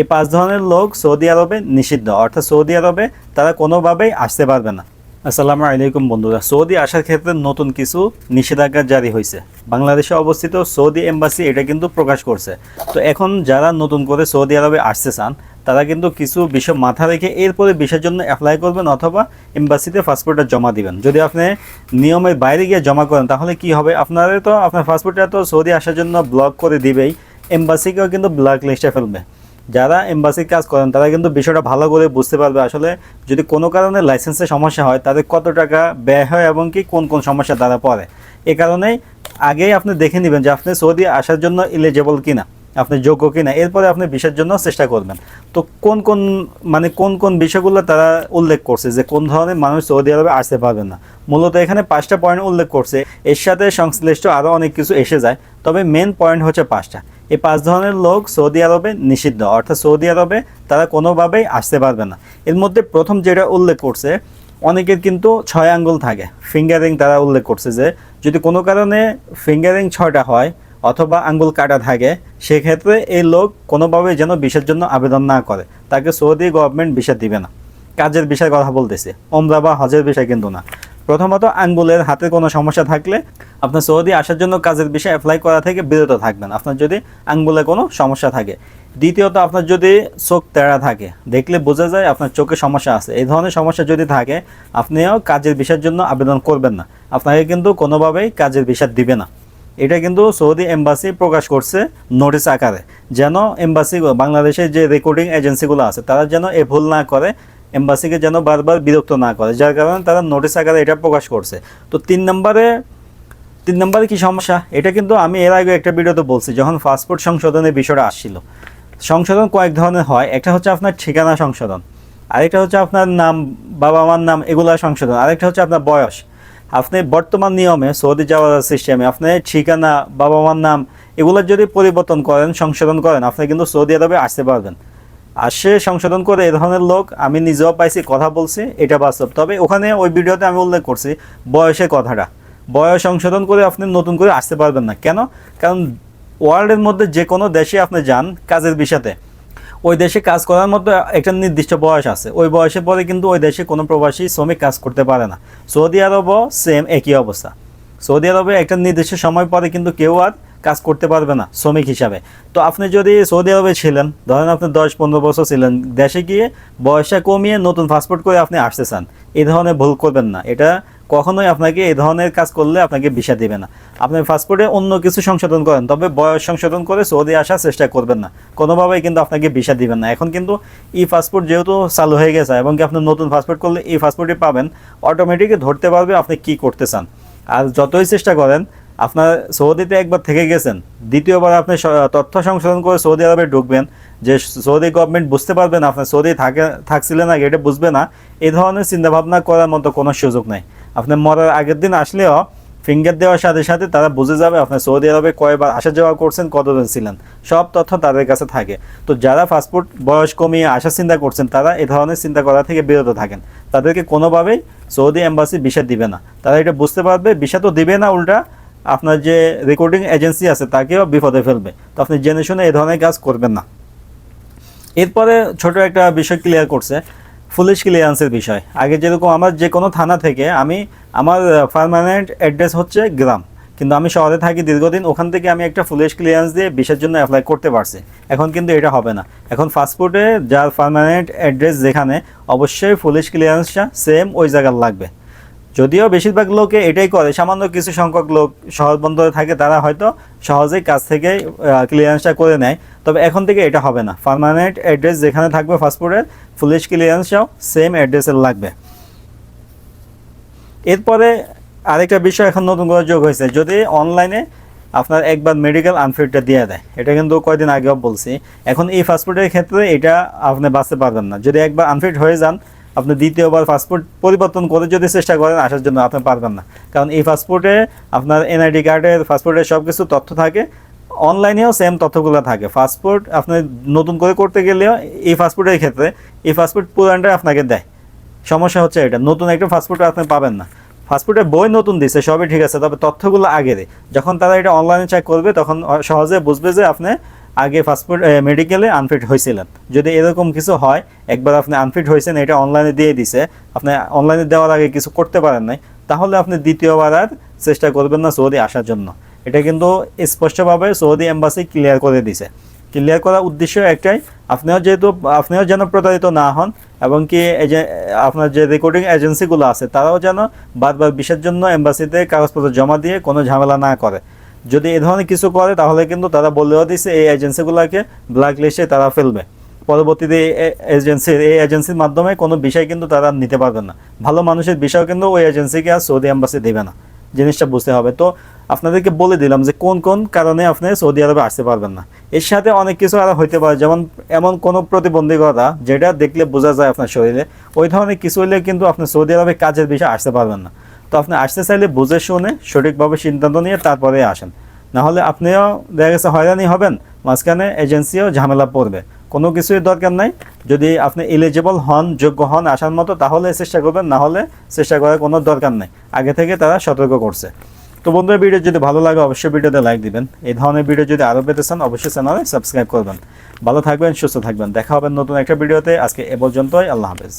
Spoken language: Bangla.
এই পাঁচ ধরনের লোক সৌদি আরবে নিষিদ্ধ, অর্থাৎ সৌদি আরবে তারা কোনোভাবেই আসতে পারবে না। আসসালামু আলাইকুম বন্ধুরা, সৌদি আসার ক্ষেত্রে নতুন কিছু নিষেধাজ্ঞা জারি হয়েছে। বাংলাদেশে অবস্থিত সৌদি এম্বাসি এটা কিন্তু প্রকাশ করছে। তো এখন যারা নতুন করে সৌদি আরবে আসতে চান, তারা কিন্তু কিছু বিষয় মাথা রেখে এরপরে বিষয়ের জন্য অ্যাপ্লাই করবেন অথবা এম্বাসিতে পাসপোর্টটা জমা দিবেন। যদি আপনি নিয়মের বাইরে গিয়ে জমা করেন, তাহলে কি হবে? আপনাদের তো আপনার পাসপোর্টটা তো সৌদি আসার জন্য ব্লক করে দিবেই। এম্বাসিকেও কিন্তু ব্ল্যাক লিস্টে ফেলবে। যারা এম্বাসির কাজ করেন, তারা কিন্তু বিষয়টা ভালো করে বুঝতে পারবে আসলে যদি কোনো কারণে লাইসেন্সের সমস্যা হয়, তাদের কত টাকা ব্যয় হয় এবং কি কোন কোন সমস্যা তারা পড়ে। এ কারণেই আগেই আপনি দেখে নেবেন যে আপনি সৌদি আসার জন্য ইলিজেবল কিনা, আপনি যোগ্য কিনা। এরপরে আপনি বিষয়ের জন্য চেষ্টা করবেন। তো কোন কোন মানে কোন কোন বিষয়গুলো তারা উল্লেখ করছে যে কোন ধরনের মানুষ সৌদি আরবে আসতে পারবে না। মূলত এখানে পাঁচটা পয়েন্ট উল্লেখ করছে। এর সাথে সংশ্লিষ্ট আরও অনেক কিছু এসে যায়। তবে মেন পয়েন্ট হচ্ছে পাঁচটা। এই পাঁচ ধরনের লোক সৌদি আরবে নিষিদ্ধ, অর্থাৎ সৌদি আরবে তারা কোনোভাবেই আসতে পারবে না। এর মধ্যে প্রথম যেটা উল্লেখ করছে, অনেকের কিন্তু ছয় আঙ্গুল থাকে। ফিঙ্গারিং তারা উল্লেখ করছে যে, যদি কোনো কারণে ফিঙ্গারিং ছয়টা হয় অথবা আঙ্গুল কাটা থাকে, সেক্ষেত্রে এই লোক কোনোভাবে যেন বিষের জন্য আবেদন না করে। তাকে সৌদি গভর্নমেন্ট বিষয় দিবে না। কাজের বিষয়ের কথা বলতেছে। ওমরা বা হজের বিষয় কিন্তু না। প্রথমত আঙ্গুলের হাতে কোনো সমস্যা থাকলে আপনার সৌদি আসার জন্য কাজের বিষয়ে অ্যাপ্লাই করা থেকে বিরত থাকবেন। আপনার যদি আঙ্গুলে কোনো সমস্যা থাকে। দ্বিতীয়ত, আপনার যদি চোখ তেড়া থাকে, দেখলে বোঝা যায় আপনার চোখে সমস্যা আছে। এই ধরনের সমস্যা যদি থাকে, আপনিও কাজের বিষয়ের জন্য আবেদন করবেন না। আপনাকে কিন্তু কোনোভাবেই কাজের বিষয় দিবে না। এটা কিন্তু সৌদি এম্বাসি প্রকাশ করছে নোটিস আকারে। যেন এম্বাসি বাংলাদেশের যে রেকর্ডিং এজেন্সিগুলো আছে, তারা যেন এ ভুল না করে এম্বাসিকে যেন বারবার বিরক্ত না করে, যার কারণে তারা নোটিস আকারে এটা প্রকাশ করছে। তো তিন নম্বরে তিন নম্বরে কি সমস্যা? এটা কিন্তু আমি এর আগে একটা ভিডিওতে বলছি, যখন পাসপোর্ট সংশোধনের বিষয়টা আসছিল। সংশোধন কয়েক ধরনের হয়, একটা হচ্ছে আপনার ঠিকানা সংশোধন, আরেকটা হচ্ছে আপনার নাম বাবা মার নাম, এগুলা সংশোধন, আরেকটা হচ্ছে আপনার বয়স। আপনি বর্তমান নিয়মে সৌদি যাওয়ার সিস্টেমে আপনি ঠিকানা বাবা মার নাম, এগুলো যদি পরিবর্তন করেন, সংশোধন করেন, আপনি কিন্তু সৌদি আরবে আসতে পারবেন। আর সে সংশোধন করে এ ধরনের লোক আমি নিজেও পাইছি, কথা বলছি, এটা বাস্তব। তবে ওখানে ওই ভিডিওতে আমি উল্লেখ করছি, বয়সের কথাটা। বয়স সংশোধন করে আপনি নতুন করে আসতে পারবেন না। কেন? কারণ ওয়ার্ল্ডের মধ্যে যে কোনো দেশে আপনি যান কাজের বিষয়তে ওই দেশে কাজ করার মতো একটা নির্দিষ্ট বয়স আছে। ওই বয়সের পরে কিন্তু ওই দেশে কোনো প্রবাসী শ্রমিক কাজ করতে পারে না। সৌদি আরবও সেম একই অবস্থা। সৌদি আরবে একটা নির্দিষ্ট সময় পরে কিন্তু কেউ আর কাজ করতে পারবে না, শ্রমিক হিসাবে। তো আপনি যদি সৌদি আরবে ছিলেন, ধরেন আপনি দশ পনেরো বছর ছিলেন, দেশে গিয়ে বয়সটা কমিয়ে নতুন পাসপোর্ট করে আপনি আসতে চান, এই ধরনের ভুল করবেন না। এটা কখনোই আপনাকে এই ধরনের কাজ করলে আপনাকে ভিসা দেবে না। আপনি পাসপোর্টে অন্য কিছু সংশোধন করেন, তবে বয়স সংশোধন করে সৌদি আসার চেষ্টা করবেন না। কোনোভাবেই কিন্তু আপনাকে ভিসা দিবেন না। এখন কিন্তু ই পাসপোর্ট যেহেতু চালু হয়ে গেছে, এবং কি আপনি নতুন পাসপোর্ট করলে এই পাসপোর্টই পাবেন অটোমেটিকই ধরতে পারবে আপনি কি করতে চান। আর যতই চেষ্টা করেন আপনার সৌদিতে একবার থেকে গেছেন, দ্বিতীয়বার আপনি তথ্য সংশোধন করে সৌদি আরবে ঢুকবেন, যে সৌদি গভর্নমেন্ট বুঝতে পারবে না আপনার সৌদি থাকে থাকছিলেন না এটা বুঝবে না এই ধরনের চিন্তাভাবনা করার মতো কোনো সুযোগ নেই। আপনি মরার আগের দিন আসলেও ফিঙ্গার দেওয়ার সাথে সাথে তারা বুঝে যাবে আপনি সৌদি আরবে কয়বার আসা যাওয়া করছেন কতদিন ছিলেন, সব তথ্য তাদের কাছে থাকে। তো যারা পাসপোর্ট বয়স কমিয়ে আসার চিন্তা করছেন, তারা এ ধরনের চিন্তা করা থেকে বিরত থাকেন। তাদেরকে কোনোভাবেই সৌদি এম্বাসি বিষা দিবে না। তারা এটা বুঝতে পারবে বিষা তো দিবে না উল্টা আপনার যে রেকর্ডিং এজেন্সি আছে, তাকেও বিপদে ফেলবে। তো আপনি জেনে শুনে এই ধরনের কাজ করবেন না। এরপরে ছোট একটা বিষয় ক্লিয়ার করছে পুলিশ ক্লিয়ারেন্সের বিষয়। আগে যেরকম আমার যে কোনো থানা থেকে আমি, আমার পারমানেন্ট অ্যাড্রেস হচ্ছে গ্রাম। কিন্তু আমি শহরে থাকি দীর্ঘদিন, ওখান থেকে আমি একটা পুলিশ ক্লিয়ারেন্স দিয়ে বিষের জন্য অ্যাপ্লাই করতে পারছি। এখন কিন্তু এটা হবে না। এখন পাসপোর্টে যার পারমানেন্ট অ্যাড্রেস যেখানে, অবশ্যই পুলিশ ক্লিয়ারেন্সটা সেম ওই জায়গার লাগবে। যদিও বেশিরভাগ লোকে এটাই করে, সামান্য কিছু সংখ্যক লোক শহর বন্দরে থাকে, তারা হয়তো সহজেই কাজ থেকে ক্লিয়ারেন্সটা করে নেয়। তবে এখন থেকে এটা হবে না। পার্মানেন্ট অ্যাড্রেস যেখানে থাকবে পাসপোর্টের পুলিশ ক্লিয়ারেন্সটাও সেম অ্যাড্রেসের লাগবে। এরপরে আরেকটা বিষয় এখন নতুন করে যোগ হয়েছে। যদি অনলাইনে আপনার একবার মেডিকেল আনফিটটা দিয়ে দেয়, এটা কিন্তু কয়দিন আগেও বলছি। এখন এই ফাস্টফুডের ক্ষেত্রে এটা আপনি বাঁচতে পারবেন না। যদি একবার আনফিট হয়ে যান আপনি দ্বিতীয়বার পাসপোর্ট পরিবর্তন করে যদি চেষ্টা করেন, আসার জন্য আপনি পারবেন না। কারণ এই পাসপোর্টে আপনার এনআইডি কার্ডের পাসপোর্টের সব কিছু তথ্য থাকে। অনলাইনেও সেম তথ্যগুলো থাকে। পাসপোর্ট আপনি নতুন করে করতে গেলেও এই পাসপোর্টের ক্ষেত্রে, এই পাসপোর্ট পুরানটা আপনাকে দেয়। সমস্যা হচ্ছে এটা। নতুন একটা পাসপোর্ট আপনি পাবেন না। পাসপোর্টের বই নতুন দিচ্ছে সবই ঠিক আছে, তবে তথ্যগুলো আগের যখন তারা এটা অনলাইনে চেক করবে, তখন সহজে বুঝবে যে আপনি আগে ফাস্টফুড মেডিকেলে আনফিট হয়েছিলেন যদি এরকম কিছু হয়, একবার আপনি আনফিট হয়েছেন এটা অনলাইনে দিয়ে দিছে, আপনি অনলাইনে দেওয়ার আগে কিছু করতে পারেন নাই, তাহলে আপনি দ্বিতীয়বার আর চেষ্টা করবেন না সৌদি আসার জন্য। এটা কিন্তু স্পষ্টভাবে সৌদি এম্বাসি ক্লিয়ার করে দিছে। ক্লিয়ার করার উদ্দেশ্য একটাই, আপনিও যেহেতু, আপনিও যেন প্রতারিত না হন, এবং কি আপনার যে রেকর্ডিং এজেন্সিগুলো আছে, তারাও যেন বারবার বিষের জন্য এম্বাসিতে কাগজপত্র জমা দিয়ে কোনো ঝামেলা না করে। যদি এ ধরনের কিছু করে, তাহলে কিন্তু তারা বলেও দিছে এই এজেন্সিগুলোকে ব্ল্যাক লিস্টে তারা ফেলবে। পরবর্তীতে এই এজেন্সির এই এজেন্সির মাধ্যমে কোনো বিষয় কিন্তু তারা নিতে পারবে না। ভালো মানুষের বিষয় কিন্তু ওই এজেন্সিকে আর সৌদি এম্বাসি দেবে না। জিনিসটা বুঝতে হবে। তো আপনাদেরকে বলে দিলাম যে কোন কোন কারণে আপনি সৌদি আরবে আসতে পারবেন না। এর সাথে অনেক কিছু আরও হইতে পারে, যেমন এমন কোনো প্রতিবন্ধকতা যেটা দেখলে বোঝা যায় আপনার শরীরে, ওই ধরনের কিছু হলে কিন্তু আপনি সৌদি আরবে কাজের বিষয়ে আসতে পারবেন না। তো আপনি আসতে চাইলে বুঝে শুনে সঠিকভাবে সিদ্ধান্ত নিয়ে তারপরে আসেন। নাহলে আপনিও দেখা গেছে হয়রানি হবেন, মাঝখানে এজেন্সিও ঝামেলা পড়বে। কোনো কিছুই দরকার নাই। যদি আপনি এলিজিবল হন, যোগ্য হন আসার মতো, তাহলে চেষ্টা করবেন, না হলে চেষ্টা করার কোনো দরকার নেই। আগে থেকে তারা সতর্ক করছে। তো বন্ধুরা, ভিডিও যদি ভালো লাগে, অবশ্যই ভিডিওতে লাইক দিবেন। এই ধরনের ভিডিও যদি আরও পেতে চান, অবশ্যই চ্যানেলে সাবস্ক্রাইব করবেন। ভালো থাকবেন, সুস্থ থাকবেন। দেখা হবে নতুন একটা ভিডিওতে। আজকে এ পর্যন্তই। আল্লাহ হাফেজ।